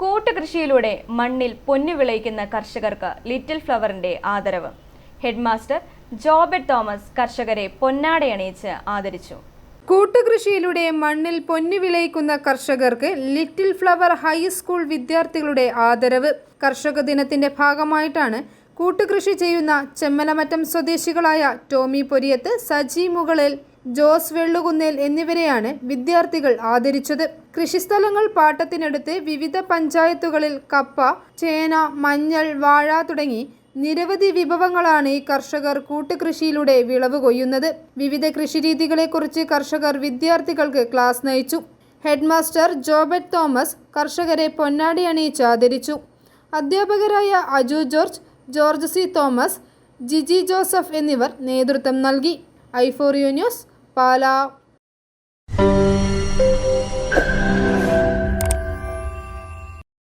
കൂട്ടുകൃഷിയിലൂടെ മണ്ണിൽ പൊന്നു വിളയിക്കുന്ന കർഷകർക്ക് ലിറ്റിൽ ഫ്ലവറിന്റെ ആദരവ്. ഹെഡ്മാസ്റ്റർ ജോബർട്ട് തോമസ് കർഷകരെ പൊന്നാടയണിയിച്ച് ആദരിച്ചു. കൂട്ടുകൃഷിയിലൂടെ മണ്ണിൽ പൊന്നു വിളയിക്കുന്ന കർഷകർക്ക് ലിറ്റിൽ ഫ്ലവർ ഹൈസ്കൂൾ വിദ്യാർത്ഥികളുടെ ആദരവ്. കർഷക ദിനത്തിന്റെ ഭാഗമായിട്ടാണ് കൂട്ടുകൃഷി ചെയ്യുന്ന ചെമ്മലമറ്റം സ്വദേശികളായ ടോമി പൊരിയത്ത് സജി മുകളിൽ ജോസ് വെള്ളുകുന്നേൽ എന്നിവരെയാണ് വിദ്യാർത്ഥികൾ ആദരിച്ചത്. കൃഷിസ്ഥലങ്ങൾ പാട്ടത്തിനടുത്ത് വിവിധ പഞ്ചായത്തുകളിൽ കപ്പ ചേന മഞ്ഞൾ വാഴ തുടങ്ങി നിരവധി വിഭവങ്ങളാണ് ഈ കർഷകർ കൂട്ടുകൃഷിയിലൂടെ വിളവ് കൊയ്യുന്നത്. വിവിധ കൃഷിരീതികളെക്കുറിച്ച് കർഷകർ വിദ്യാർത്ഥികൾക്ക് ക്ലാസ് നയിച്ചു. ഹെഡ്മാസ്റ്റർ ജോബർട്ട് തോമസ് കർഷകരെ പൊന്നാടി അണിയിച്ച് ആദരിച്ചു. അധ്യാപകരായ Aju George George C Thomas Jiji Joseph എന്നിവർ നേതൃത്വം നൽകി. ഐഫോറിയോ ന്യൂസ് പാലാ.